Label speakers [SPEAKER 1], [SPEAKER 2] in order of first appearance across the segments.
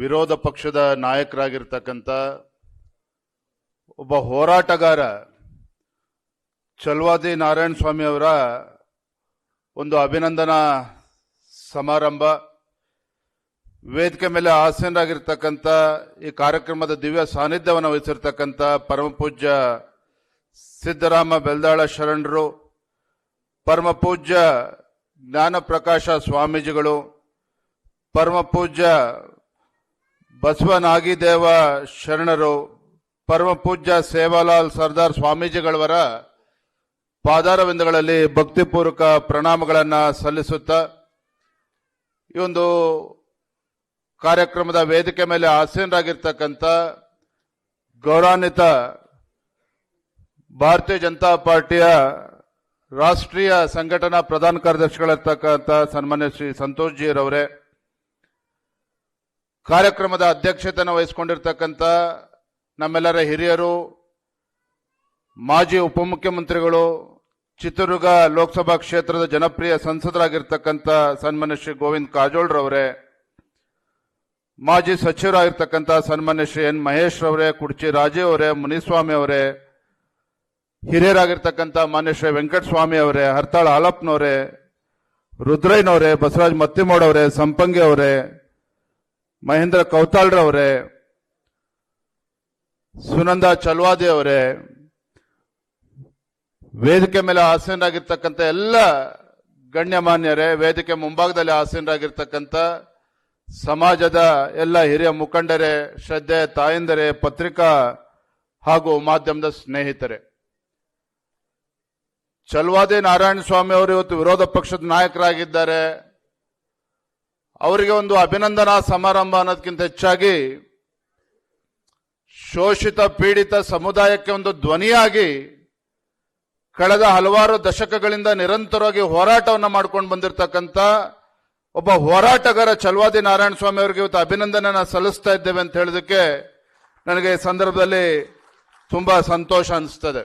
[SPEAKER 1] ವಿರೋಧ ಪಕ್ಷದ ನಾಯಕರಾಗಿರ್ತಕ್ಕಂಥ ಒಬ್ಬ ಹೋರಾಟಗಾರ ಚಲ್ವಾದಿ ನಾರಾಯಣ ಸ್ವಾಮಿ ಅವರ ಒಂದು ಅಭಿನಂದನಾ ಸಮಾರಂಭ, ವೇದಿಕೆ ಮೇಲೆ ಆಸೀನರಾಗಿರ್ತಕ್ಕಂಥ ಈ ಕಾರ್ಯಕ್ರಮದ ದಿವ್ಯ ಸಾನ್ನಿಧ್ಯವನ್ನು ವಹಿಸಿರ್ತಕ್ಕಂಥ ಪರಮಪೂಜ್ಯ ಸಿದ್ದರಾಮ ಬೆಲ್ದಾಳ ಶರಣರು ಪರಮಪೂಜ್ಯ ಜ್ಞಾನಪ್ರಕಾಶ ಜ್ಞಾನ ಪ್ರಕಾಶ ಸ್ವಾಮೀಜಿಗಳು, ಪರಮ ಪೂಜ್ಯ ಬಸವನಾಗಿದೇವ ಶರಣರು ಪರಮ ಪೂಜ್ಯ ಸೇವಾಲಾಲ್ ಸರ್ದಾರ್ ಸ್ವಾಮೀಜಿಗಳವರ ಪಾದಾರವಿಂದಗಳಲ್ಲಿ ಭಕ್ತಿಪೂರ್ವಕ ಪ್ರಣಾಮಗಳನ್ನು ಸಲ್ಲಿಸುತ್ತ ಈ ಒಂದು ಕಾರ್ಯಕ್ರಮದ ವೇದಿಕೆ ಮೇಲೆ ಆಸೀನರಾಗಿರ್ತಕ್ಕಂಥ ಗೌರವಾನ್ವಿತ ಭಾರತೀಯ ಜನತಾ ಪಾರ್ಟಿಯ ರಾಷ್ಟ್ರೀಯ ಸಂಘಟನಾ ಪ್ರಧಾನ ಕಾರ್ಯದರ್ಶಿಗಳಿರ್ತಕ್ಕಂಥ ಸನ್ಮಾನ್ಯ ಶ್ರೀ ಸಂತೋಷ್ ಜಿರವರೇ ಕಾರ್ಯಕ್ರಮದ ಅಧ್ಯಕ್ಷತೆಯನ್ನು ವಹಿಸಿಕೊಂಡಿರ್ತಕ್ಕಂಥ ನಮ್ಮೆಲ್ಲರ ಹಿರಿಯರು, ಮಾಜಿ ಉಪಮುಖ್ಯಮಂತ್ರಿಗಳು, ಚಿತ್ರದುರ್ಗ ಲೋಕಸಭಾ ಕ್ಷೇತ್ರದ ಜನಪ್ರಿಯ ಸಂಸದರಾಗಿರ್ತಕ್ಕಂಥ ಸನ್ಮಾನ್ಯ ಶ್ರೀ ಗೋವಿಂದ್ ಕಾಜೋಳ್ರವರೇ, ಮಾಜಿ ಸಚಿವರಾಗಿರ್ತಕ್ಕಂಥ ಸನ್ಮಾನ್ಯ ಶ್ರೀ ಎನ್ ಮಹೇಶ್ ರವರೇ, ಕುಡ್ಚಿ ರಾಜೀವ್ ಅವರೇ, ಮುನಿಸ್ವಾಮಿ ಅವರೇ, ಹಿರಿಯರಾಗಿರ್ತಕ್ಕಂಥ ಮಾನ್ಯ ಶ್ರೀ ವೆಂಕಟಸ್ವಾಮಿ ಅವರೇ, ಹರ್ತಾಳ್ ಹಾಲಪ್ಪನವರೇ ರುದ್ರಯ್ಯನವರೇ, ಬಸವರಾಜ್ ಮತ್ತಿಮೋಡವರೇ, ಸಂಪಂಗಿ ಅವರೇ ಮಹೇಂದ್ರ ಕೌತಾಳ್ರವರೇ ಸುನಂದ ಚಲ್ವಾದಿ ಅವರೇ, ವೇದಿಕೆ ಮೇಲೆ ಆಸೀನರಾಗಿರ್ತಕ್ಕಂಥ ಎಲ್ಲ ಗಣ್ಯಮಾನ್ಯರೇ, ವೇದಿಕೆ ಮುಂಭಾಗದಲ್ಲಿ ಆಸೀನರಾಗಿರ್ತಕ್ಕಂಥ ಸಮಾಜದ ಎಲ್ಲ ಹಿರಿಯ ಮುಖಂಡರೇ, ಶ್ರದ್ಧೆ ತಾಯಂದರೇ, ಪತ್ರಿಕಾ ಹಾಗೂ ಮಾಧ್ಯಮದ ಸ್ನೇಹಿತರೆ. ಚಲ್ವಾದಿ ನಾರಾಯಣ ಸ್ವಾಮಿ ಅವರು ಇವತ್ತು ವಿರೋಧ ಪಕ್ಷದ ನಾಯಕರಾಗಿದ್ದಾರೆ. ಅವರಿಗೆ ಒಂದು ಅಭಿನಂದನಾ ಸಮಾರಂಭ ಅನ್ನೋದಕ್ಕಿಂತ ಹೆಚ್ಚಾಗಿ ಶೋಷಿತ ಪೀಡಿತ ಸಮುದಾಯಕ್ಕೆ ಒಂದು ಧ್ವನಿಯಾಗಿ ಕಳೆದ ಹಲವಾರು ದಶಕಗಳಿಂದ ನಿರಂತರವಾಗಿ ಹೋರಾಟವನ್ನು ಮಾಡ್ಕೊಂಡು ಬಂದಿರತಕ್ಕಂಥ ಒಬ್ಬ ಹೋರಾಟಗಾರ ಚಲವಾದಿ ನಾರಾಯಣ ಸ್ವಾಮಿ ಅವರಿಗೆ ಇವತ್ತು ಅಭಿನಂದನೆನ ಸಲ್ಲಿಸ್ತಾ ಇದ್ದೇವೆ ಅಂತ ಹೇಳೋದಕ್ಕೆ ನನಗೆ ಈ ಸಂದರ್ಭದಲ್ಲಿ ತುಂಬಾ ಸಂತೋಷ ಅನಿಸ್ತದೆ.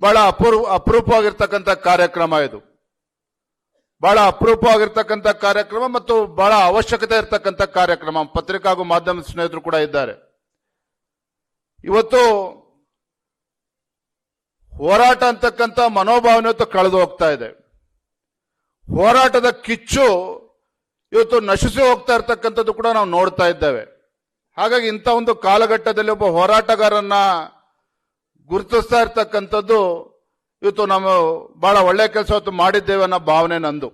[SPEAKER 1] ಬಹಳ ಅಪೂರ್ವ ಅಪರೂಪವಾಗಿರ್ತಕ್ಕಂಥ ಕಾರ್ಯಕ್ರಮ ಇದು. ಬಹಳ ಅಪರೂಪವಾಗಿರ್ತಕ್ಕಂಥ ಕಾರ್ಯಕ್ರಮ ಮತ್ತು ಬಹಳ ಅವಶ್ಯಕತೆ ಇರತಕ್ಕಂಥ ಕಾರ್ಯಕ್ರಮ. ಪತ್ರಿಕಾ ಹಾಗೂ ಮಾಧ್ಯಮ ಸ್ನೇಹಿತರು ಕೂಡ ಇದ್ದಾರೆ. ಇವತ್ತು ಹೋರಾಟ ಅಂತಕ್ಕಂಥ ಮನೋಭಾವನೆ ಇವತ್ತು ಕಳೆದು ಹೋಗ್ತಾ ಇದೆ. ಹೋರಾಟದ ಕಿಚ್ಚು ಇವತ್ತು ನಶಿಸಿ ಹೋಗ್ತಾ ಇರ್ತಕ್ಕಂಥದ್ದು ಕೂಡ ನಾವು ನೋಡ್ತಾ ಇದ್ದೇವೆ. ಹಾಗಾಗಿ ಇಂಥ ಒಂದು ಕಾಲಘಟ್ಟದಲ್ಲಿ ಒಬ್ಬ ಹೋರಾಟಗಾರನ್ನ ಗುರುತಿಸ್ತಾ ಇರ್ತಕ್ಕಂಥದ್ದು ಇವತ್ತು ನಾವು ಬಹಳ ಒಳ್ಳೆ ಕೆಲಸ ಇವತ್ತು ಮಾಡಿದ್ದೇವೆ ಅನ್ನೋ ಭಾವನೆ ನಂದು.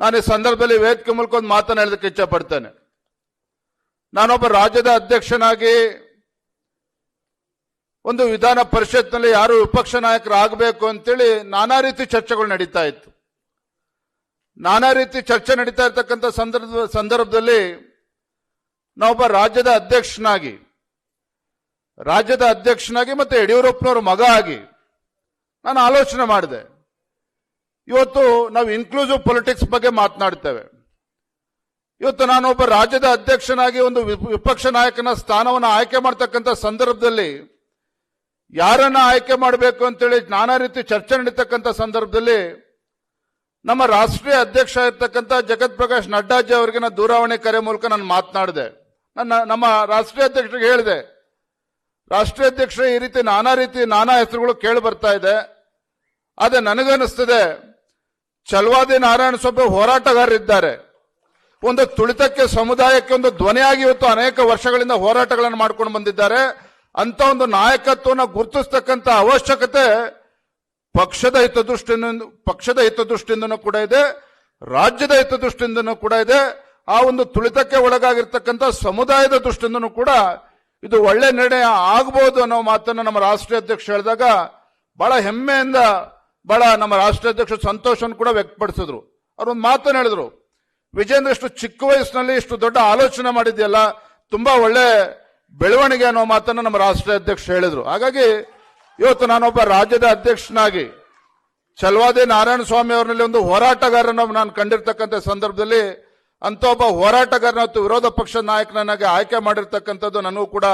[SPEAKER 1] ನಾನು ಈ ಸಂದರ್ಭದಲ್ಲಿ ವೇದಿಕೆ ಮೂಲಕ ಒಂದು ಮಾತನ್ನು ಹೇಳೋದಕ್ಕೆ ಇಚ್ಛೆ ಪಡ್ತೇನೆ ನಾನೊಬ್ಬ ರಾಜ್ಯದ ಅಧ್ಯಕ್ಷನಾಗಿ ಒಂದು ವಿಧಾನ ಪರಿಷತ್ನಲ್ಲಿ ಯಾರು ವಿಪಕ್ಷ ನಾಯಕರಾಗಬೇಕು ಅಂತೇಳಿ ನಾನಾ ರೀತಿ ಚರ್ಚೆಗಳು ನಡೀತಾ ಇತ್ತು. ನಾನಾ ರೀತಿ ಚರ್ಚೆ ನಡೀತಾ ಇರ್ತಕ್ಕಂಥ ಸಂದರ್ಭ, ಸಂದರ್ಭದಲ್ಲಿ ನಾವೊಬ್ಬ ರಾಜ್ಯದ ಅಧ್ಯಕ್ಷನಾಗಿ ರಾಜ್ಯದ ಅಧ್ಯಕ್ಷನಾಗಿ ಮತ್ತೆ ಯಡಿಯೂರಪ್ಪನವ್ರ ಮಗ ಆಗಿ ನಾನು ಆಲೋಚನೆ ಮಾಡಿದೆ. ಇವತ್ತು ನಾವು ಇನ್ಕ್ಲೂಸಿವ್ ಪೊಲಿಟಿಕ್ಸ್ ಬಗ್ಗೆ ಮಾತನಾಡ್ತೇವೆ. ಇವತ್ತು ನಾನೊಬ್ಬ ರಾಜ್ಯದ ಅಧ್ಯಕ್ಷನಾಗಿ ಒಂದು ವಿಪಕ್ಷ ನಾಯಕನ ಸ್ಥಾನವನ್ನು ಆಯ್ಕೆ ಮಾಡ್ತಕ್ಕಂಥ ಸಂದರ್ಭದಲ್ಲಿ ಯಾರನ್ನ ಆಯ್ಕೆ ಮಾಡಬೇಕು ಅಂತೇಳಿ ನಾನಾ ರೀತಿ ಚರ್ಚೆ ನಡೀತಕ್ಕಂಥ ಸಂದರ್ಭದಲ್ಲಿ ನಮ್ಮ ರಾಷ್ಟ್ರೀಯ ಅಧ್ಯಕ್ಷ ಇರ್ತಕ್ಕಂಥ ಜಗತ್ ಪ್ರಕಾಶ್ ನಡ್ಡಾಜಿ ಅವರಿಗೆ ನಾನು ದೂರವಾಣಿ ಕರೆ ಮೂಲಕ ನಾನು ಮಾತನಾಡಿದೆ. ನನ್ನ, ನಮ್ಮ ರಾಷ್ಟ್ರೀಯ ಅಧ್ಯಕ್ಷರಿಗೆ ಹೇಳಿದೆ. ರಾಷ್ಟ್ರೀಯ ಅಧ್ಯಕ್ಷರ ಈ ರೀತಿ ನಾನಾ ರೀತಿ ನಾನಾ ಹೆಸರುಗಳು ಕೇಳಿ ಬರ್ತಾ ಇದೆ. ಆದ್ರೆ ನನಗನ್ನಿಸ್ತದೆ. ಚಲವಾದಿ ನಾರಾಯಣ ಸ್ವಾಮಿ ಹೋರಾಟಗಾರರಿದ್ದಾರೆ. ಒಂದು ತುಳಿತಕ್ಕೆ, ಸಮುದಾಯಕ್ಕೆ ಒಂದು ಧ್ವನಿಯಾಗಿ ಇವತ್ತು ಅನೇಕ ವರ್ಷಗಳಿಂದ ಹೋರಾಟಗಳನ್ನು ಮಾಡ್ಕೊಂಡು ಬಂದಿದ್ದಾರೆ. ಅಂತ ಒಂದು ನಾಯಕತ್ವನ ಗುರುತಿಸ್ತಕ್ಕಂಥ ಅವಶ್ಯಕತೆ ಪಕ್ಷದ ಹಿತದೃಷ್ಟಿಯಿಂದ ಪಕ್ಷದ ಹಿತದೃಷ್ಟಿಯಿಂದನೂ ಕೂಡ ಇದೆ, ರಾಜ್ಯದ ಹಿತದೃಷ್ಟಿಯಿಂದನೂ ಕೂಡ ಇದೆ. ಆ ಒಂದು ತುಳಿತಕ್ಕೆ ಒಳಗಾಗಿರ್ತಕ್ಕಂಥ ಸಮುದಾಯದ ದೃಷ್ಟಿಯಿಂದನೂ ಕೂಡ ಇದು ಒಳ್ಳೆ ನಿರ್ಣಯ ಆಗಬಹುದು ಅನ್ನೋ ಮಾತನ್ನು ನಮ್ಮ ರಾಷ್ಟ್ರೀಯ ಅಧ್ಯಕ್ಷ ಹೇಳಿದಾಗ ಬಹಳ ಹೆಮ್ಮೆಯಿಂದ ಬಹಳ ನಮ್ಮ ರಾಷ್ಟ್ರೀಯ ಅಧ್ಯಕ್ಷ ಸಂತೋಷವನ್ನು ಕೂಡ ವ್ಯಕ್ತಪಡಿಸಿದ್ರು. ಅವ್ರು ಒಂದು ಮಾತನ್ನು ಹೇಳಿದ್ರು. ವಿಜೇಂದ್ರ, ಇಷ್ಟು ಚಿಕ್ಕ ವಯಸ್ಸಿನಲ್ಲಿ ಇಷ್ಟು ದೊಡ್ಡ ಆಲೋಚನೆ ಮಾಡಿದ್ಯಲ್ಲ, ತುಂಬಾ ಒಳ್ಳೆ ಬೆಳವಣಿಗೆ ಅನ್ನೋ ಮಾತನ್ನು ನಮ್ಮ ರಾಷ್ಟ್ರೀಯ ಅಧ್ಯಕ್ಷ ಹೇಳಿದ್ರು. ಹಾಗಾಗಿ ಇವತ್ತು ನಾನೊಬ್ಬ ರಾಜ್ಯದ ಅಧ್ಯಕ್ಷನಾಗಿ ಚಲವಾದಿ ನಾರಾಯಣ ಸ್ವಾಮಿ ಅವರಲ್ಲಿ ಒಂದು ಹೋರಾಟಗಾರನ ನಾನು ಕಂಡಿರ್ತಕ್ಕಂಥ ಸಂದರ್ಭದಲ್ಲಿ ಅಂತ ಒಬ್ಬ ಹೋರಾಟಗಾರನ ಮತ್ತು ವಿರೋಧ ಪಕ್ಷದ ನಾಯಕನಾಗಿ ಆಯ್ಕೆ ಮಾಡಿರ್ತಕ್ಕಂಥದ್ದು ನನಗೂ ಕೂಡ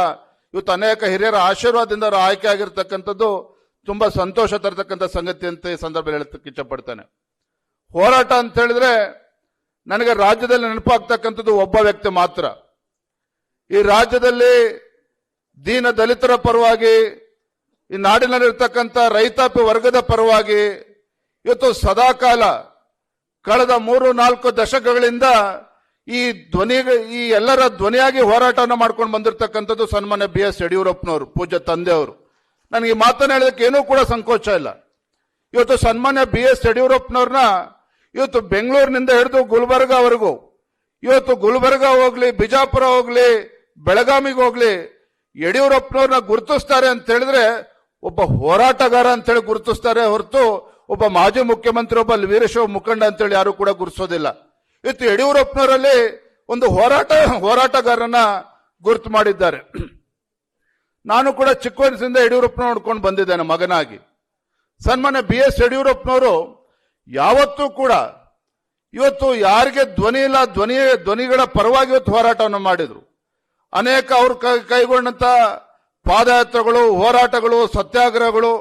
[SPEAKER 1] ಇವತ್ತು ಅನೇಕ ಹಿರಿಯರ ಆಶೀರ್ವಾದದಿಂದ ಆಯ್ಕೆ ಆಗಿರ್ತಕ್ಕಂಥದ್ದು. ತುಂಬಾ ಸಂತೋಷ ತರತಕ್ಕಂಥ ಸಂಗತಿ ಅಂತ ಈ ಸಂದರ್ಭದಲ್ಲಿ ಹೇಳಕ್ಕೆ ಇಷ್ಟಪಡ್ತಾನೆ. ಹೋರಾಟ ಅಂತ ಹೇಳಿದ್ರೆ ನನಗೆ ರಾಜ್ಯದಲ್ಲಿ ನೆನಪಾಗ್ತಕ್ಕಂಥದ್ದು ಒಬ್ಬ ವ್ಯಕ್ತಿ ಮಾತ್ರ. ಈ ರಾಜ್ಯದಲ್ಲಿ ದೀನ ದಲಿತರ ಪರವಾಗಿ, ಈ ನಾಡಿನಲ್ಲಿರ್ತಕ್ಕಂಥ ರೈತಾಪಿ ವರ್ಗದ ಪರವಾಗಿ ಇವತ್ತು ಸದಾಕಾಲ ಕಳೆದ ಮೂರು, ನಾಲ್ಕು ದಶಕಗಳಿಂದ ಈ ಧ್ವನಿ, ಈ ಎಲ್ಲರ ಧ್ವನಿಯಾಗಿ ಹೋರಾಟವನ್ನು ಮಾಡ್ಕೊಂಡು ಬಂದಿರತಕ್ಕಂಥದ್ದು ಸನ್ಮಾನ್ಯ ಬಿ ಎಸ್ ಯಡಿಯೂರಪ್ಪನವರು, ಪೂಜ್ಯ ತಂದೆಯವರು. ನನಗೆ ಮಾತನ್ನ ಹೇಳೋದಕ್ಕೆ ಏನೂ ಕೂಡ ಸಂಕೋಚ ಇಲ್ಲ. ಇವತ್ತು ಸನ್ಮಾನ್ಯ ಬಿ ಎಸ್ ಯಡಿಯೂರಪ್ಪನವ್ರನ್ನ ಇವತ್ತು ಬೆಂಗಳೂರಿನಿಂದ ಹಿಡಿದು ಗುಲ್ಬರ್ಗಾವರೆಗೂ ಇವತ್ತು ಗುಲ್ಬರ್ಗ ಹೋಗ್ಲಿ, ಬಿಜಾಪುರ ಹೋಗ್ಲಿ, ಬೆಳಗಾವಿಗೆ ಹೋಗ್ಲಿ, ಯಡಿಯೂರಪ್ಪನವ್ರನ್ನ ಗುರುತಿಸ್ತಾರೆ ಅಂತ ಹೇಳಿದ್ರೆ ಒಬ್ಬ ಹೋರಾಟಗಾರ ಅಂತೇಳಿ ಗುರುತಿಸ್ತಾರೆ ಹೊರತು ಒಬ್ಬ ಮಾಜಿ ಮುಖ್ಯಮಂತ್ರಿ, ಒಬ್ಬ ವೀರಶೈವ ಮುಖಂಡ ಅಂತೇಳಿ ಯಾರು ಕೂಡ ಗುರುತಿಸೋದಿಲ್ಲ. ಇವತ್ತು ಯಡಿಯೂರಪ್ಪನವರಲ್ಲಿ ಒಂದು ಹೋರಾಟ ಹೋರಾಟಗಾರನ ಗುರುತು ಮಾಡಿದ್ದಾರೆ. ನಾನು ಕೂಡ ಚಿಕ್ಕ ವಯಸ್ಸಿಂದ ಯಡಿಯೂರಪ್ಪನ ನೋಡ್ಕೊಂಡು ಬಂದಿದ್ದೇನೆ ಮಗನಾಗಿ. ಸನ್ಮಾನ್ಯ ಬಿ ಎಸ್ ಯಡಿಯೂರಪ್ಪನವರು ಯಾವತ್ತೂ ಕೂಡ ಇವತ್ತು ಯಾರಿಗೆ ಧ್ವನಿ ಇಲ್ಲ, ಧ್ವನಿ, ಧ್ವನಿಗಳ ಪರವಾಗಿ ಇವತ್ತು ಹೋರಾಟವನ್ನು ಮಾಡಿದ್ರು. ಅನೇಕ ಅವರು ಕೈಗೊಂಡಂತ ಪಾದಯಾತ್ರೆಗಳು, ಹೋರಾಟಗಳು, ಸತ್ಯಾಗ್ರಹಗಳು,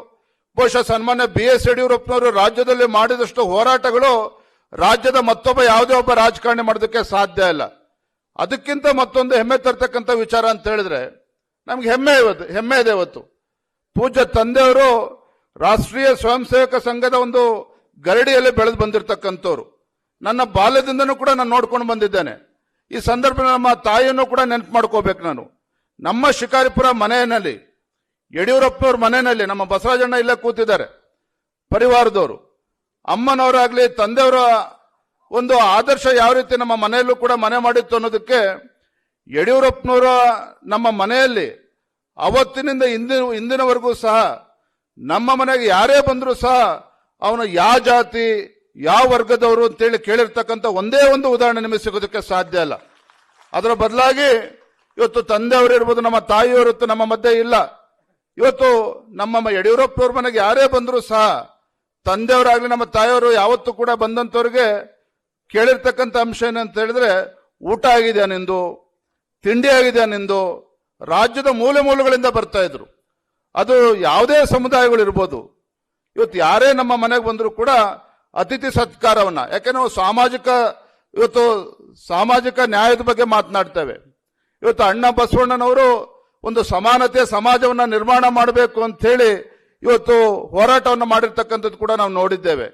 [SPEAKER 1] ಬಹುಶಃ ಸನ್ಮಾನ್ಯ ಬಿ ಎಸ್ ಯಡಿಯೂರಪ್ಪನವರು ರಾಜ್ಯದಲ್ಲಿ ಮಾಡಿದಷ್ಟು ಹೋರಾಟಗಳು ರಾಜ್ಯದ ಮತ್ತೊಬ್ಬ ಯಾವುದೇ ಒಬ್ಬ ರಾಜಕಾರಣಿ ಮಾಡೋದಕ್ಕೆ ಸಾಧ್ಯ ಇಲ್ಲ. ಅದಕ್ಕಿಂತ ಮತ್ತೊಂದು ಹೆಮ್ಮೆ ತರ್ತಕ್ಕಂಥ ವಿಚಾರ ಅಂತ ಹೇಳಿದ್ರೆ ನಮ್ಗೆ ಹೆಮ್ಮೆ ಇವತ್ತು, ಹೆಮ್ಮೆ ಇದೆ ಇವತ್ತು. ಪೂಜ್ಯ ತಂದೆಯವರು ರಾಷ್ಟ್ರೀಯ ಸ್ವಯಂ ಸೇವಕ ಸಂಘದ ಒಂದು ಗರಡಿಯಲ್ಲಿ ಬೆಳೆದು ಬಂದಿರತಕ್ಕಂಥವ್ರು. ನನ್ನ ಬಾಲ್ಯದಿಂದನೂ ಕೂಡ ನಾನು ನೋಡ್ಕೊಂಡು ಬಂದಿದ್ದೇನೆ. ಈ ಸಂದರ್ಭದಲ್ಲಿ ನಮ್ಮ ತಾಯಿಯನ್ನು ಕೂಡ ನೆನಪು ಮಾಡ್ಕೋಬೇಕು ನಾನು. ನಮ್ಮ ಶಿಕಾರಿಪುರ ಮನೆಯಲ್ಲಿ, ಯಡಿಯೂರಪ್ಪನವ್ರ ಮನೆಯಲ್ಲಿ, ನಮ್ಮ ಬಸವರಾಜಣ್ಣ ಇಲ್ಲೇ ಕೂತಿದ್ದಾರೆ, ಪರಿವಾರದವರು. ಅಮ್ಮನವರಾಗ್ಲಿ, ತಂದೆಯವರ ಒಂದು ಆದರ್ಶ ಯಾವ ರೀತಿ ನಮ್ಮ ಮನೆಯಲ್ಲೂ ಕೂಡ ಮನೆ ಮಾಡಿತ್ತು ಅನ್ನೋದಕ್ಕೆ ಯಡಿಯೂರಪ್ಪನವರ ನಮ್ಮ ಮನೆಯಲ್ಲಿ ಅವತ್ತಿನಿಂದ ಇಂದಿನ ಇಂದಿನವರೆಗೂ ಸಹ ನಮ್ಮ ಮನೆಗೆ ಯಾರೇ ಬಂದರೂ ಸಹ ಅವನು ಯಾವ ಜಾತಿ, ಯಾವ ವರ್ಗದವರು ಅಂತೇಳಿ ಕೇಳಿರ್ತಕ್ಕಂಥ ಒಂದೇ ಒಂದು ಉದಾಹರಣೆ ನಿಮಗೆ ಸಿಗೋದಕ್ಕೆ ಸಾಧ್ಯ ಇಲ್ಲ. ಅದರ ಬದಲಾಗಿ ಇವತ್ತು ತಂದೆಯವರು ಇರ್ಬೋದು, ನಮ್ಮ ತಾಯಿಯವರತ್ತು ನಮ್ಮ ಮಧ್ಯೆ ಇಲ್ಲ. ಇವತ್ತು ನಮ್ಮ ಯಡಿಯೂರಪ್ಪನವ್ರ ಮನೆಗೆ ಯಾರೇ ಬಂದರೂ ಸಹ ತಂದೆಯವರಾಗಲಿ, ನಮ್ಮ ತಾಯಿಯವರು ಯಾವತ್ತೂ ಕೂಡ ಬಂದಂಥವ್ರಿಗೆ ಕೇಳಿರ್ತಕ್ಕಂಥ ಅಂಶ ಏನಂತ ಹೇಳಿದ್ರೆ ಊಟ ಆಗಿದೆಯಾ ನಿಂದು ತಿಂಡಿ ಆಗಿದೆಯಾ ನಿಂದು. ರಾಜ್ಯದ ಮೂಲೆ ಮೂಲೆಗಳಿಂದ ಬರ್ತಾ ಇದ್ರು. ಅದು ಯಾವುದೇ ಸಮುದಾಯಗಳು ಇರ್ಬೋದು. ಇವತ್ತು ಯಾರೇ ನಮ್ಮ ಮನೆಗೆ ಬಂದರೂ ಕೂಡ ಅತಿಥಿ ಸತ್ಕಾರವನ್ನ, ಯಾಕೆ ನಾವು ಸಾಮಾಜಿಕ, ಇವತ್ತು ಸಾಮಾಜಿಕ ನ್ಯಾಯದ ಬಗ್ಗೆ ಮಾತನಾಡ್ತೇವೆ. ಇವತ್ತು ಅಣ್ಣ ಬಸವಣ್ಣನವರು ಒಂದು ಸಮಾನತೆ ಸಮಾಜವನ್ನ ನಿರ್ಮಾಣ ಮಾಡಬೇಕು ಅಂತ ಹೇಳಿ ಇವತ್ತು ಹೋರಾಟವನ್ನು ಮಾಡಿರ್ತಕ್ಕಂಥದ್ದು ಕೂಡ ನಾವು ನೋಡಿದ್ದೇವೆ.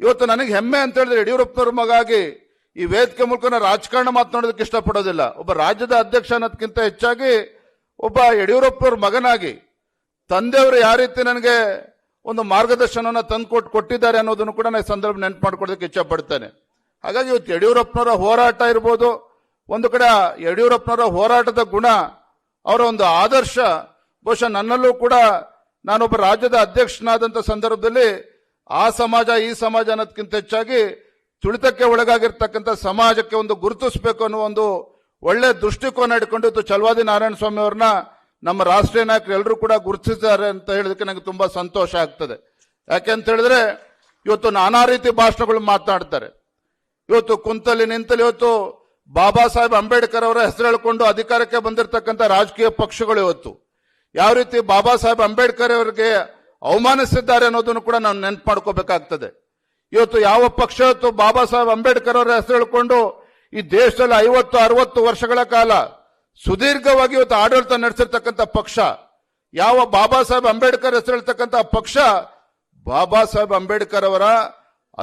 [SPEAKER 1] ಇವತ್ತು ನನಗೆ ಹೆಮ್ಮೆ ಅಂತ ಹೇಳಿದ್ರೆ ಯಡಿಯೂರಪ್ಪನವ್ರ ಮಗಾಗಿ ಈ ವೇದಿಕೆ ಮೂಲಕ ರಾಜಕಾರಣ ಮಾತನಾಡೋದಕ್ಕೆ ಇಷ್ಟಪಡೋದಿಲ್ಲ. ಒಬ್ಬ ರಾಜ್ಯದ ಅಧ್ಯಕ್ಷ ಅನ್ನೋದಕ್ಕಿಂತ ಹೆಚ್ಚಾಗಿ ಒಬ್ಬ ಯಡಿಯೂರಪ್ಪನವ್ರ ಮಗನಾಗಿ ತಂದೆಯವರು ಯಾವ ರೀತಿ ನನಗೆ ಒಂದು ಮಾರ್ಗದರ್ಶನವನ್ನು ತಂದುಕೊಟ್ಟು ಕೊಟ್ಟಿದ್ದಾರೆ ಅನ್ನೋದನ್ನು ಕೂಡ ನಾನು ಸಂದರ್ಭ ನೆನಪು ಮಾಡ್ಕೊಳ್ಳೋದಕ್ಕೆ ಇಚ್ಛಪಡ್ತೇನೆ. ಹಾಗಾಗಿ ಇವತ್ತು ಯಡಿಯೂರಪ್ಪನವರ ಹೋರಾಟ ಇರ್ಬೋದು, ಒಂದು ಕಡೆ ಯಡಿಯೂರಪ್ಪನವರ ಹೋರಾಟದ ಗುಣ, ಅವರ ಒಂದು ಆದರ್ಶ, ಬಹುಶಃ ನನ್ನಲ್ಲೂ ಕೂಡ ನಾನೊಬ್ಬ ರಾಜ್ಯದ ಅಧ್ಯಕ್ಷನಾದಂಥ ಸಂದರ್ಭದಲ್ಲಿ ಆ ಸಮಾಜ, ಈ ಸಮಾಜ ಅನ್ನೋದಕ್ಕಿಂತ ಹೆಚ್ಚಾಗಿ ತುಳಿತಕ್ಕೆ ಒಳಗಾಗಿರ್ತಕ್ಕಂಥ ಸಮಾಜಕ್ಕೆ ಒಂದು ಗುರುತಿಸಬೇಕು ಅನ್ನೋ ಒಂದು ಒಳ್ಳೆ ದೃಷ್ಟಿಕೋನ ಇಟ್ಕೊಂಡು ಇವತ್ತು ಚಲವಾದಿ ನಾರಾಯಣ ಸ್ವಾಮಿ ಅವ್ರನ್ನ ನಮ್ಮ ರಾಷ್ಟ್ರೀಯ ನಾಯಕರು ಎಲ್ಲರೂ ಕೂಡ ಗುರುತಿಸಿದ್ದಾರೆ ಅಂತ ಹೇಳೋದಕ್ಕೆ ನನಗೆ ತುಂಬಾ ಸಂತೋಷ ಆಗ್ತದೆ. ಯಾಕೆ ಅಂತ ಹೇಳಿದ್ರೆ, ಇವತ್ತು ನಾನಾ ರೀತಿ ಭಾಷಣಗಳು ಮಾತನಾಡ್ತಾರೆ. ಇವತ್ತು ಕುಂತಲ್ಲಿ ನಿಂತಲ್ಲಿ ಇವತ್ತು ಬಾಬಾ ಸಾಹೇಬ್ ಅಂಬೇಡ್ಕರ್ ಅವರ ಹೆಸರು ಹೇಳ್ಕೊಂಡು ಅಧಿಕಾರಕ್ಕೆ ಬಂದಿರತಕ್ಕಂಥ ರಾಜಕೀಯ ಪಕ್ಷಗಳು ಇವತ್ತು. ಯಾವ ರೀತಿ ಬಾಬಾ ಸಾಹೇಬ್ ಅಂಬೇಡ್ಕರ್ ಅವರಿಗೆ ಅವಮಾನಿಸಿದ್ದಾರೆ ಅನ್ನೋದನ್ನು ಕೂಡ ನಾವು ನೆನಪು ಮಾಡ್ಕೋಬೇಕಾಗ್ತದೆ. ಇವತ್ತು ಯಾವ ಪಕ್ಷ ಇವತ್ತು ಬಾಬಾ ಸಾಹೇಬ್ ಅಂಬೇಡ್ಕರ್ ಅವರ ಹೆಸರು ಹೇಳ್ಕೊಂಡು ಈ ದೇಶದಲ್ಲಿ ಐವತ್ತು, ಅರವತ್ತು ವರ್ಷಗಳ ಕಾಲ ಸುದೀರ್ಘವಾಗಿ ಇವತ್ತು ಆಡಳಿತ ನಡೆಸಿರ್ತಕ್ಕಂಥ ಪಕ್ಷ, ಯಾವ ಬಾಬಾ ಸಾಹೇಬ್ ಅಂಬೇಡ್ಕರ್ ಹೆಸರು ಹೇಳ್ತಕ್ಕಂಥ ಪಕ್ಷ ಬಾಬಾ ಸಾಹೇಬ್ ಅಂಬೇಡ್ಕರ್ ಅವರ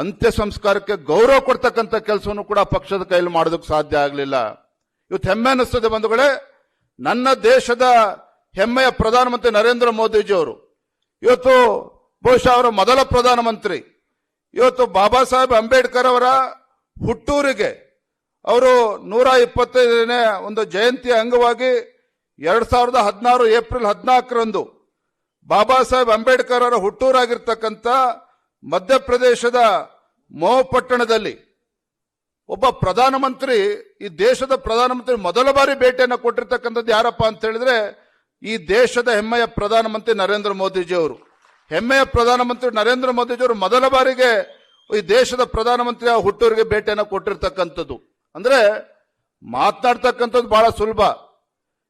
[SPEAKER 1] ಅಂತ್ಯ ಸಂಸ್ಕಾರಕ್ಕೆ ಗೌರವ ಕೊಡ್ತಕ್ಕಂಥ ಕೆಲಸವನ್ನು ಕೂಡ ಪಕ್ಷದ ಕೈಲಿ ಮಾಡೋದಕ್ಕೆ ಸಾಧ್ಯ ಆಗಲಿಲ್ಲ. ಇವತ್ತು ಹೆಮ್ಮೆ ಅನ್ನಿಸ್ತದೆ ಬಂಧುಗಳೇ, ನನ್ನ ದೇಶದ ಹೆಮ್ಮೆಯ ಪ್ರಧಾನಮಂತ್ರಿ ನರೇಂದ್ರ ಮೋದಿಜಿ ಅವರು ಇವತ್ತು ಬಹುಶಃ ಅವರ ಮೊದಲ ಪ್ರಧಾನಮಂತ್ರಿ ಇವತ್ತು ಬಾಬಾ ಸಾಹೇಬ್ ಅಂಬೇಡ್ಕರ್ ಅವರ ಹುಟ್ಟೂರಿಗೆ ಅವರು ನೂರ ಇಪ್ಪತ್ತೈದನೇ ಒಂದು ಜಯಂತಿಯ ಅಂಗವಾಗಿ ಎರಡ್ ಸಾವಿರದ ಹದಿನಾರು ಏಪ್ರಿಲ್ ಹದಿನಾಲ್ಕರಂದು ಬಾಬಾ ಸಾಹೇಬ್ ಅಂಬೇಡ್ಕರ್ ಅವರ ಹುಟ್ಟೂರಾಗಿರ್ತಕ್ಕಂಥ ಮಧ್ಯಪ್ರದೇಶದ ಮೋ ಪಟ್ಟಣದಲ್ಲಿ ಒಬ್ಬ ಪ್ರಧಾನಮಂತ್ರಿ, ಈ ದೇಶದ ಪ್ರಧಾನಮಂತ್ರಿ ಮೊದಲ ಬಾರಿ ಭೇಟಿಯನ್ನು ಕೊಟ್ಟಿರ್ತಕ್ಕಂಥದ್ದು ಯಾರಪ್ಪ ಅಂತ ಹೇಳಿದ್ರೆ ಈ ದೇಶದ ಹೆಮ್ಮೆಯ ಪ್ರಧಾನಮಂತ್ರಿ ನರೇಂದ್ರ ಮೋದಿಜಿ ಅವರು ಹೆಮ್ಮೆಯ ಪ್ರಧಾನಮಂತ್ರಿ ನರೇಂದ್ರ ಮೋದಿಜಿಯವರು ಮೊದಲ ಬಾರಿಗೆ ಈ ದೇಶದ ಪ್ರಧಾನಮಂತ್ರಿ ಆ ಹುಟ್ಟೂರಿಗೆ ಭೇಟಿಯನ್ನು ಕೊಟ್ಟಿರ್ತಕ್ಕಂಥದ್ದು. ಅಂದ್ರೆ ಮಾತನಾಡ್ತಕ್ಕಂಥದ್ದು ಬಹಳ ಸುಲಭ.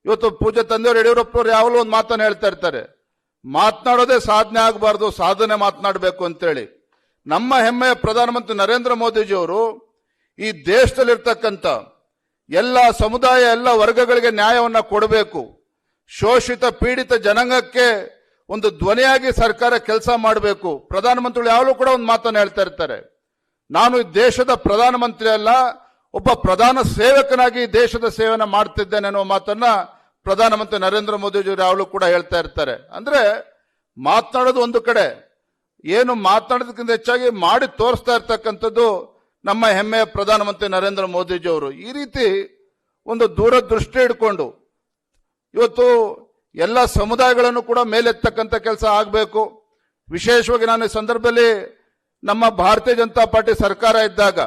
[SPEAKER 1] ಇವತ್ತು ಪೂಜೆ ತಂದೆಯವರು ಯಡಿಯೂರಪ್ಪನವರು ಯಾವಾಗಲೂ ಒಂದು ಮಾತನ್ನು ಹೇಳ್ತಾ ಇರ್ತಾರೆ. ಮಾತನಾಡೋದೇ ಸಾಧನೆ ಆಗಬಾರ್ದು, ಸಾಧನೆ ಮಾತನಾಡಬೇಕು ಅಂತೇಳಿ. ನಮ್ಮ ಹೆಮ್ಮೆಯ ಪ್ರಧಾನಮಂತ್ರಿ ನರೇಂದ್ರ ಮೋದಿಜಿಯವರು ಈ ದೇಶದಲ್ಲಿರ್ತಕ್ಕಂಥ ಎಲ್ಲ ಸಮುದಾಯ, ಎಲ್ಲ ವರ್ಗಗಳಿಗೆ ನ್ಯಾಯವನ್ನು ಕೊಡಬೇಕು. ಶೋಷಿತ, ಪೀಡಿತ ಜನಾಂಗಕ್ಕೆ ಒಂದು ಧ್ವನಿಯಾಗಿ ಸರ್ಕಾರ ಕೆಲಸ ಮಾಡಬೇಕು. ಪ್ರಧಾನಮಂತ್ರಿಗಳು ಯಾವಾಗಲೂ ಕೂಡ ಒಂದು ಮಾತನ್ನು ಹೇಳ್ತಾ ಇರ್ತಾರೆ. ನಾನು ದೇಶದ ಪ್ರಧಾನಮಂತ್ರಿ ಅಲ್ಲ, ಒಬ್ಬ ಪ್ರಧಾನ ಸೇವಕನಾಗಿ ದೇಶದ ಸೇವೆನ ಮಾಡ್ತಿದ್ದೇನೆ ಅನ್ನೋ ಮಾತನ್ನ ಪ್ರಧಾನಮಂತ್ರಿ ನರೇಂದ್ರ ಮೋದಿಜಿಯವರು ಯಾವಾಗಲೂ ಕೂಡ ಹೇಳ್ತಾ ಇರ್ತಾರೆ. ಅಂದ್ರೆ ಮಾತನಾಡೋದು ಒಂದು ಕಡೆ. ಏನು ಮಾತನಾಡೋದಕ್ಕಿಂತ ಹೆಚ್ಚಾಗಿ ಮಾಡಿ ತೋರಿಸ್ತಾ ಇರ್ತಕ್ಕಂಥದ್ದು ನಮ್ಮ ಹೆಮ್ಮೆಯ ಪ್ರಧಾನಮಂತ್ರಿ ನರೇಂದ್ರ ಮೋದಿಜಿಯವರು ಈ ರೀತಿ ಒಂದು ದೂರದೃಷ್ಟಿ ಇಟ್ಕೊಂಡು ಇವತ್ತು ಎಲ್ಲ ಸಮುದಾಯಗಳನ್ನು ಕೂಡ ಮೇಲೆತ್ತಕ್ಕಂಥ ಕೆಲಸ ಆಗಬೇಕು. ವಿಶೇಷವಾಗಿ ನಾನು ಈ ಸಂದರ್ಭದಲ್ಲಿ ನಮ್ಮ ಭಾರತೀಯ ಜನತಾ ಪಾರ್ಟಿ ಸರ್ಕಾರ ಇದ್ದಾಗ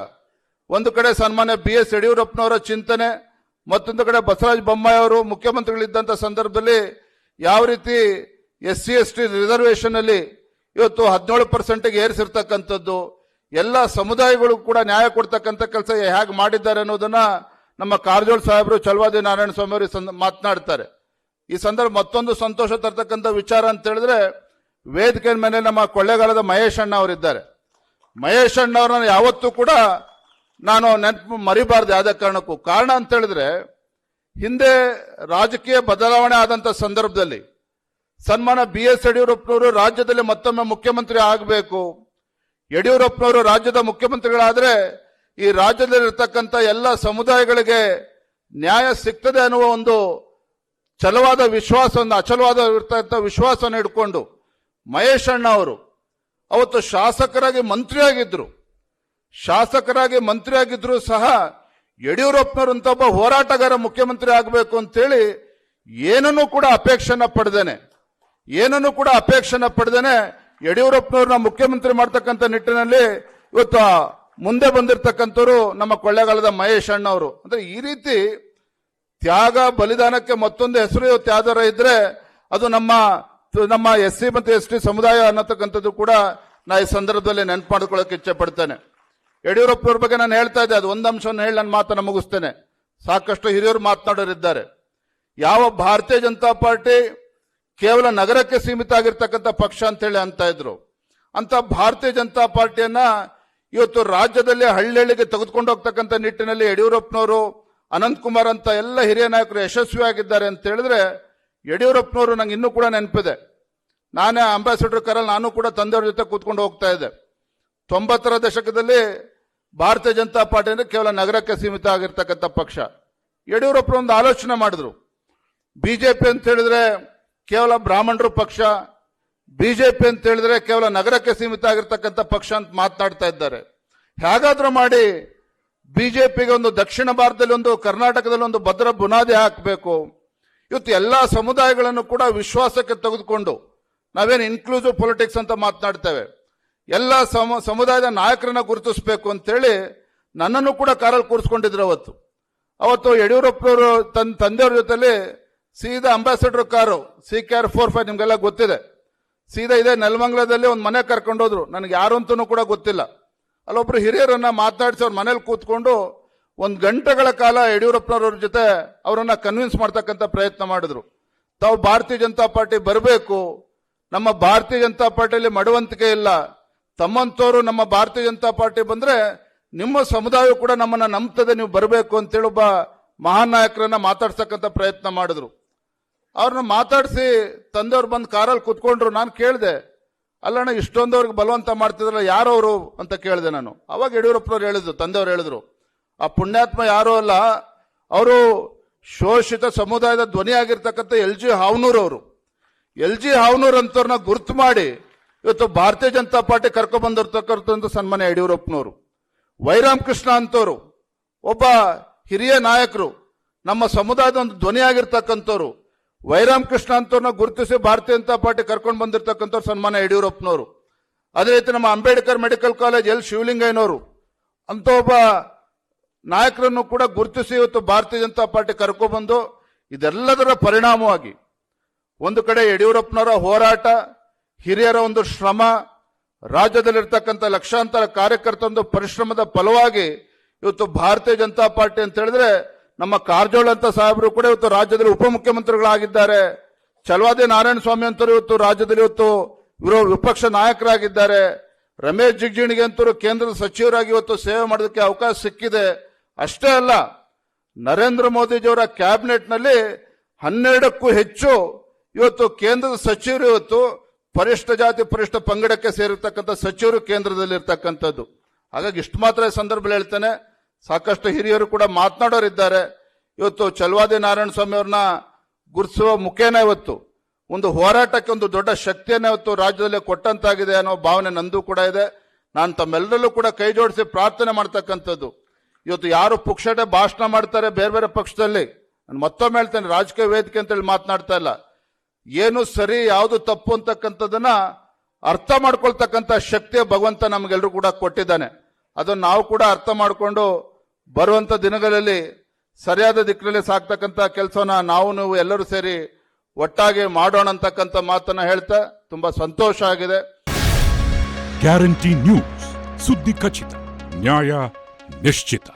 [SPEAKER 1] ಒಂದು ಕಡೆ ಸನ್ಮಾನ್ಯ ಬಿ ಎಸ್ ಯಡಿಯೂರಪ್ಪನವರ ಚಿಂತನೆ, ಮತ್ತೊಂದು ಕಡೆ ಬಸವರಾಜ ಬೊಮ್ಮಾಯಿ ಅವರು ಮುಖ್ಯಮಂತ್ರಿಗಳಿದ್ದಂಥ ಸಂದರ್ಭದಲ್ಲಿ ಯಾವ ರೀತಿ S C S T reservation ಅಲ್ಲಿ ಇವತ್ತು ಹದಿನೇಳು ಪರ್ಸೆಂಟ್ಗೆ ಏರಿಸಿರ್ತಕ್ಕಂಥದ್ದು, ಎಲ್ಲ ಸಮುದಾಯಗಳು ಕೂಡ ನ್ಯಾಯ ಕೊಡ್ತಕ್ಕಂಥ ಕೆಲಸ ಹೇಗೆ ಮಾಡಿದ್ದಾರೆ ಅನ್ನೋದನ್ನ ನಮ್ಮ ಕಾರಜೋಳ ಸಾಹೇಬರು ಚಲವಾದಿ ನಾರಾಯಣ ಸ್ವಾಮಿ ಅವರು ಮಾತನಾಡ್ತಾರೆ. ಈ ಸಂದರ್ಭ ಮತ್ತೊಂದು ಸಂತೋಷ ತರ್ತಕ್ಕಂಥ ವಿಚಾರ ಅಂತ ಹೇಳಿದ್ರೆ ವೇದಿಕೆ ಮೇಲೆ ನಮ್ಮ ಕೊಳ್ಳೇಗಾಲದ ಮಹೇಶ್ ಅಣ್ಣ ಅವರಿದ್ದಾರೆ. ಮಹೇಶ್ ಅಣ್ಣ ಅವ್ರನ್ನ ಯಾವತ್ತೂ ಕೂಡ ನಾನು ನೆನಪು ಮರಿಬಾರ್ದು ಯಾವುದೇ ಕಾರಣಕ್ಕೂ. ಕಾರಣ ಅಂತ ಹೇಳಿದ್ರೆ, ಹಿಂದೆ ರಾಜಕೀಯ ಬದಲಾವಣೆ ಆದಂತ ಸಂದರ್ಭದಲ್ಲಿ ಸನ್ಮಾನ ಬಿ ಎಸ್ ಯಡಿಯೂರಪ್ಪನವರು ರಾಜ್ಯದಲ್ಲಿ ಮತ್ತೊಮ್ಮೆ ಮುಖ್ಯಮಂತ್ರಿ ಆಗಬೇಕು. ಯಡಿಯೂರಪ್ಪನವರು ರಾಜ್ಯದ ಮುಖ್ಯಮಂತ್ರಿಗಳಾದರೆ ಈ ರಾಜ್ಯದಲ್ಲಿರ್ತಕ್ಕಂಥ ಎಲ್ಲ ಸಮುದಾಯಗಳಿಗೆ ನ್ಯಾಯ ಸಿಗ್ತದೆ ಅನ್ನುವ ಒಂದು ಛಲವಾದ ವಿಶ್ವಾಸ ಒಂದು ಅಚಲವಾದ ಇರ್ತಕ್ಕಂಥ ವಿಶ್ವಾಸನ ಇಟ್ಕೊಂಡು ಮಹೇಶ್ ಅಣ್ಣ ಅವರು ಅವತ್ತು ಶಾಸಕರಾಗಿ ಮಂತ್ರಿಯಾಗಿದ್ರು. ಶಾಸಕರಾಗಿ ಮಂತ್ರಿಯಾಗಿದ್ರು ಸಹ ಯಡಿಯೂರಪ್ಪನವರಂತ ಒಬ್ಬ ಹೋರಾಟಗಾರ ಮುಖ್ಯಮಂತ್ರಿ ಆಗಬೇಕು ಅಂತೇಳಿ ಏನನ್ನೂ ಕೂಡ ಅಪೇಕ್ಷೆನ ಪಡೆದೇನೆ. ಏನನ್ನೂ ಕೂಡ ಅಪೇಕ್ಷೆನ ಪಡೆದೇನೆ ಯಡಿಯೂರಪ್ಪನವ್ರನ್ನ ಮುಖ್ಯಮಂತ್ರಿ ಮಾಡ್ತಕ್ಕಂಥ ನಿಟ್ಟಿನಲ್ಲಿ ಇವತ್ತು ಮುಂದೆ ಬಂದಿರತಕ್ಕಂಥವ್ರು ನಮ್ಮ ಕೊಳ್ಳೆಗಾಲದ ಮಹೇಶ್ ಅಣ್ಣವರು. ಅಂದ್ರೆ ಈ ರೀತಿ ತ್ಯಾಗ ಬಲಿದಾನಕ್ಕೆ ಮತ್ತೊಂದು ಹೆಸರು ತ್ಯಾದರ ಇದ್ರೆ ಅದು ನಮ್ಮ ನಮ್ಮ ಎಸ್ ಸಿ ಮತ್ತು ಎಸ್ ಟಿ ಸಮುದಾಯ ಅನ್ನತಕ್ಕಂಥದ್ದು ಕೂಡ ನಾ ಈ ಸಂದರ್ಭದಲ್ಲಿ ನೆನಪು ಮಾಡ್ಕೊಳ್ಳೋಕೆ ಇಚ್ಛೆ ಪಡ್ತೇನೆ ಯಡಿಯೂರಪ್ಪನವ್ರ ಬಗ್ಗೆ ನಾನು ಹೇಳ್ತಾ ಇದ್ದೆ, ಅದು ಒಂದು ಅಂಶವನ್ನು ಹೇಳಿ ನನ್ನ ಮಾತನ್ನು ಮುಗಿಸ್ತೇನೆ. ಸಾಕಷ್ಟು ಹಿರಿಯರು ಮಾತನಾಡೋರಿದ್ದಾರೆ. ಯಾವ ಭಾರತೀಯ ಜನತಾ ಪಾರ್ಟಿ ಕೇವಲ ನಗರಕ್ಕೆ ಸೀಮಿತ ಆಗಿರ್ತಕ್ಕಂಥ ಪಕ್ಷ ಅಂತೇಳಿ ಅಂತ ಇದ್ರು. ಅಂತ ಭಾರತೀಯ ಜನತಾ ಪಾರ್ಟಿಯನ್ನ ಇವತ್ತು ರಾಜ್ಯದಲ್ಲಿ ಹಳ್ಳಿಗೆ ತೆಗೆದುಕೊಂಡು ಹೋಗ್ತಕ್ಕಂಥ ನಿಟ್ಟಿನಲ್ಲಿ ಯಡಿಯೂರಪ್ಪನವರು ಅನಂತ್ ಕುಮಾರ್ ಅಂತ ಎಲ್ಲ ಹಿರಿಯ ನಾಯಕರು ಯಶಸ್ವಿಯಾಗಿದ್ದಾರೆ ಅಂತ ಹೇಳಿದ್ರೆ ಯಡಿಯೂರಪ್ಪನವರು ನಂಗೆ ಇನ್ನೂ ಕೂಡ ನೆನಪಿದೆ. ನಾನೇ ಅಂಬಾಸಿಡರ್ ಕರಲ್, ನಾನು ಕೂಡ ತಂದೆಯವ್ರ ಜೊತೆ ಕೂತ್ಕೊಂಡು ಹೋಗ್ತಾ ಇದ್ದೆ. ತೊಂಬತ್ತರ ದಶಕದಲ್ಲಿ ಭಾರತೀಯ ಜನತಾ ಪಾರ್ಟಿ ಅಂದ್ರೆ ಕೇವಲ ನಗರಕ್ಕೆ ಸೀಮಿತ ಆಗಿರ್ತಕ್ಕಂಥ ಪಕ್ಷ. ಯಡಿಯೂರಪ್ಪ ಒಂದು ಆಲೋಚನೆ ಮಾಡಿದ್ರು. ಬಿಜೆಪಿ ಅಂತ ಹೇಳಿದ್ರೆ ಕೇವಲ ಬ್ರಾಹ್ಮಣರು ಪಕ್ಷ, ಬಿಜೆಪಿ ಅಂತ ಹೇಳಿದ್ರೆ ಕೇವಲ ನಗರಕ್ಕೆ ಸೀಮಿತ ಆಗಿರ್ತಕ್ಕಂಥ ಪಕ್ಷ ಅಂತ ಮಾತನಾಡ್ತಾ ಇದ್ದಾರೆ. ಹೇಗಾದ್ರೂ ಮಾಡಿ ಬಿಜೆಪಿಗೆ ಒಂದು ದಕ್ಷಿಣ ಭಾರತದಲ್ಲಿ ಒಂದು, ಕರ್ನಾಟಕದಲ್ಲಿ ಒಂದು ಭದ್ರ ಬುನಾದಿ ಹಾಕಬೇಕು. ಇವತ್ತು ಎಲ್ಲ ಸಮುದಾಯಗಳನ್ನು ಕೂಡ ವಿಶ್ವಾಸಕ್ಕೆ ತೆಗೆದುಕೊಂಡು ನಾವೇನು ಇನ್ಕ್ಲೂಸಿವ್ ಪೊಲಿಟಿಕ್ಸ್ ಅಂತ ಮಾತನಾಡ್ತೇವೆ. ಎಲ್ಲ ಸಮ, ಸಮುದಾಯದ ನಾಯಕರನ್ನ ಗುರುತಿಸಬೇಕು ಅಂತೇಳಿ ನನ್ನನ್ನು ಕೂಡ ಕಾರಲ್ಲಿ ಕೂರಿಸ್ಕೊಂಡಿದ್ರು ಅವತ್ತು. ಅವತ್ತು ಯಡಿಯೂರಪ್ಪನವರು ತನ್ನ ತಂದೆಯವ್ರ ಜೊತೆಲಿ ಸೀದಾ ambassador car C K R four five ನಿಮಗೆಲ್ಲ ಗೊತ್ತಿದೆ. ಸೀದಾ ಇದೆ ನೆಲಮಂಗಲದಲ್ಲಿ ಒಂದು ಮನೆ ಕರ್ಕೊಂಡೋದ್ರು. ನನಗೆ ಯಾರು ಅಂತೂ ಕೂಡ ಗೊತ್ತಿಲ್ಲ. ಅಲ್ಲೊಬ್ರು ಹಿರಿಯರನ್ನ ಮಾತಾಡಿಸಿ ಅವ್ರ ಮನೇಲಿ ಕೂತ್ಕೊಂಡು ಒಂದು ಗಂಟೆಗಳ ಕಾಲ ಯಡಿಯೂರಪ್ಪನವ್ರ ಜೊತೆ ಅವರನ್ನ ಕನ್ವಿನ್ಸ್ ಮಾಡ್ತಕ್ಕಂಥ ಪ್ರಯತ್ನ ಮಾಡಿದ್ರು. ತಾವು ಭಾರತೀಯ ಜನತಾ ಪಾರ್ಟಿ ಬರಬೇಕು, ನಮ್ಮ ಭಾರತೀಯ ಜನತಾ ಪಾರ್ಟಿಯಲ್ಲಿ ಮಡುವಂತಿಕೆ ಇಲ್ಲ. ತಮ್ಮಂತವರು ನಮ್ಮ ಭಾರತೀಯ ಜನತಾ ಪಾರ್ಟಿ ಬಂದ್ರೆ ನಿಮ್ಮ ಸಮುದಾಯ ಕೂಡ ನಮ್ಮನ್ನ ನಂಬ್ತದೆ, ನೀವು ಬರಬೇಕು ಅಂತೇಳಿ ಒಬ್ಬ ಮಹಾನ್ ನಾಯಕರನ್ನ ಮಾತಾಡ್ಸಕ್ಕಂಥ ಪ್ರಯತ್ನ ಮಾಡಿದ್ರು. ಅವ್ರನ್ನ ಮಾತಾಡಿಸಿ ತಂದೆಯವ್ರು ಬಂದು ಕಾರಲ್ಲಿ ಕುತ್ಕೊಂಡ್ರು, ನಾನು ಕೇಳಿದೆ ಅಲ್ಲಣ್ಣ, ಇಷ್ಟೊಂದವ್ರಿಗೆ ಬಲವಂತ ಮಾಡ್ತಿದ್ರಲ್ಲ ಯಾರವರು ಅಂತ ಕೇಳಿದೆ ನಾನು. ಅವಾಗ ಯಡಿಯೂರಪ್ಪನವ್ರು ಹೇಳಿದ್ರು, ತಂದೆಯವ್ರು ಹೇಳಿದ್ರು. ಆ ಪುಣ್ಯಾತ್ಮ ಯಾರು ಅಲ್ಲ, ಅವರು ಶೋಷಿತ ಸಮುದಾಯದ ಧ್ವನಿ ಆಗಿರ್ತಕ್ಕಂಥ ಎಲ್ ಜಿ ಹಾವನೂರ್ ಅವರು. ಎಲ್ ಜಿ ಹಾವನೂರ್ ಅಂತವ್ರನ್ನ ಗುರುತು ಮಾಡಿ ಇವತ್ತು ಭಾರತೀಯ ಜನತಾ ಪಾರ್ಟಿ ಕರ್ಕೊಂಡ್ಬಂದಿರ್ತಕ್ಕಂಥ ಸನ್ಮಾನ್ಯ ಯಡಿಯೂರಪ್ಪನವರು. ವೈರಾಮ್ ಕೃಷ್ಣ ಅಂತವರು, ಒಬ್ಬ ಹಿರಿಯ ನಾಯಕರು, ನಮ್ಮ ಸಮುದಾಯದ ಒಂದು ಧ್ವನಿಯಾಗಿರ್ತಕ್ಕಂಥವ್ರು ವೈರಾಮ್ ಕೃಷ್ಣ ಅಂತವ್ರನ್ನ ಗುರುತಿಸಿ ಭಾರತೀಯ ಜನತಾ ಪಾರ್ಟಿ ಕರ್ಕೊಂಡು ಬಂದಿರತಕ್ಕಂಥವ್ರು ಸನ್ಮಾನ ಯಡಿಯೂರಪ್ಪನವರು. ಅದೇ ರೀತಿ ನಮ್ಮ ಅಂಬೇಡ್ಕರ್ ಮೆಡಿಕಲ್ ಕಾಲೇಜ್ ಎಲ್ ಶಿವಲಿಂಗಯ್ಯನವರು. ಅಂತ ಒಬ್ಬ ನಾಯಕರನ್ನು ಕೂಡ ಗುರುತಿಸಿ ಇವತ್ತು ಭಾರತೀಯ ಜನತಾ ಪಾರ್ಟಿ ಕರ್ಕೊಬಂದು ಇದೆಲ್ಲದರ ಪರಿಣಾಮವಾಗಿ ಒಂದು ಕಡೆ ಯಡಿಯೂರಪ್ಪನವರ ಹೋರಾಟ, ಹಿರಿಯರ ಒಂದು ಶ್ರಮ, ರಾಜ್ಯದಲ್ಲಿರ್ತಕ್ಕಂಥ ಲಕ್ಷಾಂತರ ಕಾರ್ಯಕರ್ತರ ಒಂದು ಪರಿಶ್ರಮದ ಫಲವಾಗಿ ಇವತ್ತು ಭಾರತೀಯ ಜನತಾ ಪಾರ್ಟಿ ಅಂತ ಹೇಳಿದ್ರೆ ನಮ್ಮ ಕಾರಜೋಳ ಅಂತ ಸಾಹೇಬರು ಕೂಡ ಇವತ್ತು ರಾಜ್ಯದಲ್ಲಿ ಉಪಮುಖ್ಯಮಂತ್ರಿಗಳಾಗಿದ್ದಾರೆ. ಚಲವಾದಿ ನಾರಾಯಣ ಸ್ವಾಮಿ ಅಂತರು ಇವತ್ತು ರಾಜ್ಯದಲ್ಲಿ ಇವತ್ತು ವಿರೋ ವಿಪಕ್ಷ ನಾಯಕರಾಗಿದ್ದಾರೆ. ರಮೇಶ್ ಜಿಗಜಿಣಿಗೆ ಅಂತರೂ ಕೇಂದ್ರದ ಸಚಿವರಾಗಿ ಇವತ್ತು ಸೇವೆ ಮಾಡೋದಕ್ಕೆ ಅವಕಾಶ ಸಿಕ್ಕಿದೆ. ಅಷ್ಟೇ ಅಲ್ಲ, ನರೇಂದ್ರ ಮೋದಿಜಿಯವರ ಕ್ಯಾಬಿನೆಟ್ನಲ್ಲಿ ಹನ್ನೆರಡಕ್ಕೂ ಹೆಚ್ಚು ಇವತ್ತು ಕೇಂದ್ರದ ಸಚಿವರು ಇವತ್ತು ಪರಿಷ್ಠ ಜಾತಿ, ಪರಿಷ್ಠ ಪಂಗಡಕ್ಕೆ ಸೇರಿರ್ತಕ್ಕಂಥ ಸಚಿವರು ಕೇಂದ್ರದಲ್ಲಿ ಇರ್ತಕ್ಕಂಥದ್ದು ಹಾಗಾಗಿ ಇಷ್ಟು ಮಾತ್ರ ಸಂದರ್ಭದಲ್ಲಿ ಹೇಳ್ತೇನೆ. ಸಾಕಷ್ಟು ಹಿರಿಯರು ಕೂಡ ಮಾತನಾಡೋರಿದ್ದಾರೆ. ಇವತ್ತು ಚಲವಾದಿ ನಾರಾಯಣ ಸ್ವಾಮಿ ಅವ್ರನ್ನ ಗುರುತಿಸುವ ಮುಖೇನ ಇವತ್ತು, ಒಂದು ಹೋರಾಟಕ್ಕೆ ಒಂದು ದೊಡ್ಡ ಶಕ್ತಿಯನ್ನ ಇವತ್ತು ರಾಜ್ಯದಲ್ಲಿ ಕೊಟ್ಟಂತಾಗಿದೆ ಅನ್ನೋ ಭಾವನೆ ನಂದು ಕೂಡ ಇದೆ. ನಾನು ತಮ್ಮೆಲ್ಲರಲ್ಲೂ ಕೂಡ ಕೈ ಜೋಡಿಸಿ ಪ್ರಾರ್ಥನೆ ಮಾಡ್ತಕ್ಕಂಥದ್ದು. ಇವತ್ತು ಯಾರು ಪುಕ್ಷಟೆ ಭಾಷಣ ಮಾಡ್ತಾರೆ ಬೇರೆ ಬೇರೆ ಪಕ್ಷದಲ್ಲಿ, ನಾನು ಮತ್ತೊಮ್ಮೆ ಹೇಳ್ತೇನೆ, ರಾಜಕೀಯ ವೇದಿಕೆ ಅಂತೇಳಿ ಮಾತನಾಡ್ತಾ ಇಲ್ಲ. ಏನು ಸರಿ, ಯಾವುದು ತಪ್ಪು ಅಂತಕ್ಕಂಥದ್ದನ್ನ ಅರ್ಥ ಮಾಡ್ಕೊಳ್ತಕ್ಕಂಥ ಶಕ್ತಿ ಭಗವಂತ ನಮಗೆಲ್ಲರೂ ಕೂಡ ಕೊಟ್ಟಿದ್ದಾನೆ. ಅದನ್ನು ನಾವು ಕೂಡ ಅರ್ಥ ಮಾಡಿಕೊಂಡು ಬರುವಂತ ದಿನಗಳಲ್ಲಿ ಸರಿಯಾದ ದಿಕ್ಕಿನಲ್ಲಿ ಸಾಕ್ತಕ್ಕಂಥ ಕೆಲಸನ ನಾವು, ನೀವು ಎಲ್ಲರೂ ಸೇರಿ ಒಟ್ಟಾಗಿ ಮಾಡೋಣ ಅಂತಕ್ಕಂಥ ಮಾತನ್ನ ಹೇಳ್ತಾ ತುಂಬಾ ಸಂತೋಷ ಆಗಿದೆ.
[SPEAKER 2] ಗ್ಯಾರಂಟಿ ನ್ಯೂಸ್, ಸುದ್ದಿ ಖಚಿತ, ನ್ಯಾಯ ನಿಶ್ಚಿತ.